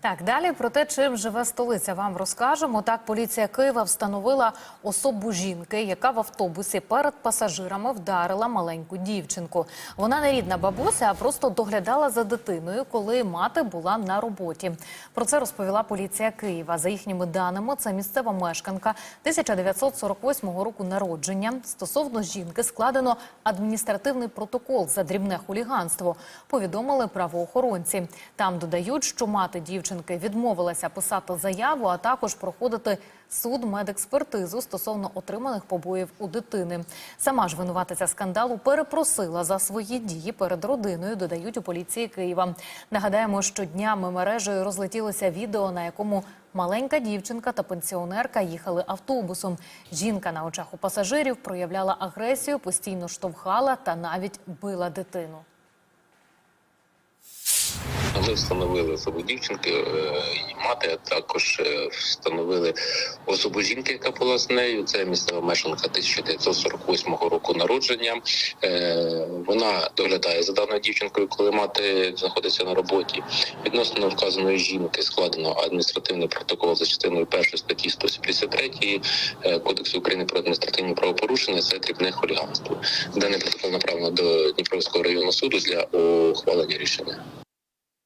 Так, далі про те, чим живе столиця, вам розкажемо. Так, поліція Києва встановила особу жінки, яка в автобусі перед пасажирами вдарила маленьку дівчинку. Вона не рідна бабуся, а просто доглядала за дитиною, коли мати була на роботі. Про це розповіла поліція Києва. За їхніми даними, це місцева мешканка 1948 року народження. Стосовно жінки складено адміністративний протокол за дрібне хуліганство. Повідомили правоохоронці. Там додають, що мати дівчинки відмовилася писати заяву, а також проходити суд медекспертизу стосовно отриманих побоїв у дитини. Сама ж винуватиця скандалу перепросила за свої дії перед родиною. Додають у поліції Києва. Нагадаємо, що днями мережею розлетілося відео, на якому маленька дівчинка та пенсіонерка їхали автобусом. Жінка на очах у пасажирів проявляла агресію, постійно штовхала та навіть била дитину. Ми встановили особу дівчинки, е, її мати, а також е, встановили особу жінки, яка була з нею. Це місцева мешканка 1948 року народження. Е, Вона доглядає за даною дівчинкою, коли мати знаходиться на роботі. Відносно вказаної жінки складено адміністративний протокол за частиною першої статті 173 е, Кодексу України про адміністративні правопорушення. Це дрібне хуліганство. Даний протокол направлено до Дніпровського районного суду для ухвалення рішення.